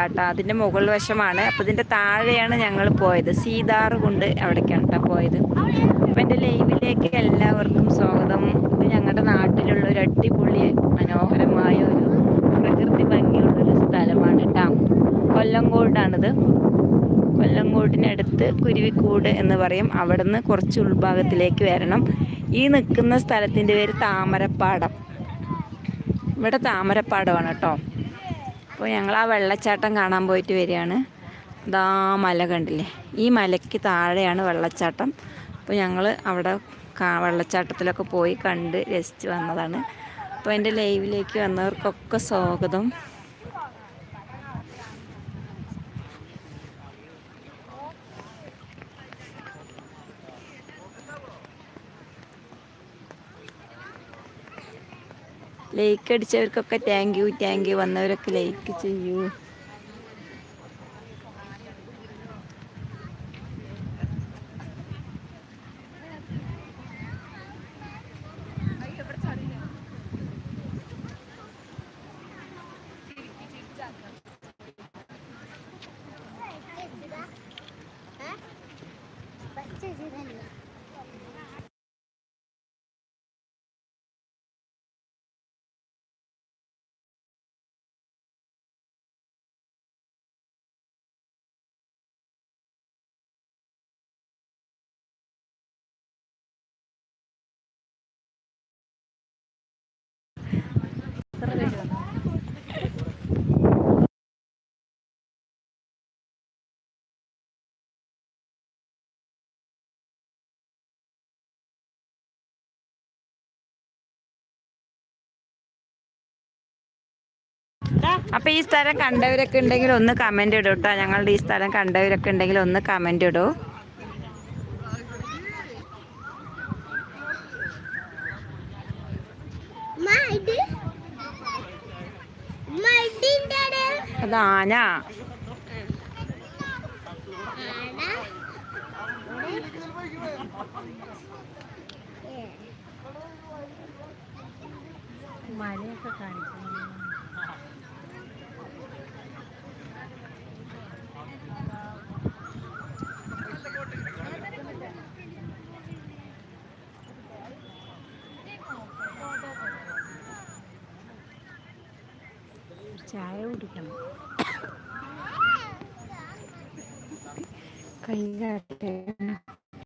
കേട്ടോ അതിന്റെ മുകൾ വശമാണ്. അപ്പോൾ ഇതിന്റെ താഴെയാണ് ഞങ്ങൾ പോയത്. സീതാർ കൊണ്ട് അവിടേക്കാണ് കേട്ടോ പോയത്. അപ്പോൾ എന്റെ ലൈവിലേക്ക് എല്ലാവർക്കും സ്വാഗതം. ഇത് ഞങ്ങളുടെ നാട്ടിലുള്ള ഒരു അടിപൊളി മനോഹരമായ ഒരു പ്രകൃതി ഭംഗിയുള്ളൊരു സ്ഥലമാണ് കേട്ടോ കൊല്ലങ്കോടാണിത് കൊല്ലങ്കോടിനടുത്ത് കുരുവിക്കൂട് എന്ന് പറയും. അവിടെ നിന്ന് കുറച്ച് ഉൾഭാഗത്തിലേക്ക് വരണം. ഈ നിൽക്കുന്ന സ്ഥലത്തിന്റെ പേര് താമരപ്പാടം. ഇവിടെ താമരപ്പാടമാണ് കേട്ടോ അപ്പോൾ ഞങ്ങൾ ആ വെള്ളച്ചാട്ടം കാണാൻ പോയിട്ട് വരികയാണ്. ഇതാ മല കണ്ടില്ലേ? ഈ മലയ്ക്ക് താഴെയാണ് വെള്ളച്ചാട്ടം. അപ്പോൾ ഞങ്ങൾ അവിടെ വെള്ളച്ചാട്ടത്തിലൊക്കെ പോയി കണ്ട് രസിച്ച് വന്നതാണ്. അപ്പോൾ എന്റെ ലൈവിലേക്ക് വന്നവർക്കൊക്കെ സ്വാഗതം. ലൈക്ക് അടിച്ചവർക്കൊക്കെ താങ്ക് യു താങ്ക് യു വന്നവരൊക്കെ ലൈക്ക് ചെയ്യൂ. അപ്പൊ ഈ സ്ഥലം കണ്ടവരൊക്കെ ഉണ്ടെങ്കിൽ ഒന്ന് കമന്റ് ഇടൂ കേട്ടോ ഞങ്ങളുടെ ഈ സ്ഥലം കണ്ടവരൊക്കെ ഉണ്ടെങ്കിൽ ഒന്ന് കമന്റ് ഇടൂ. അത് ആന. മഴയൊക്കെ കാണിക്കുന്നു ചായ കുടിക്കണം. കൈ കാട്ടെ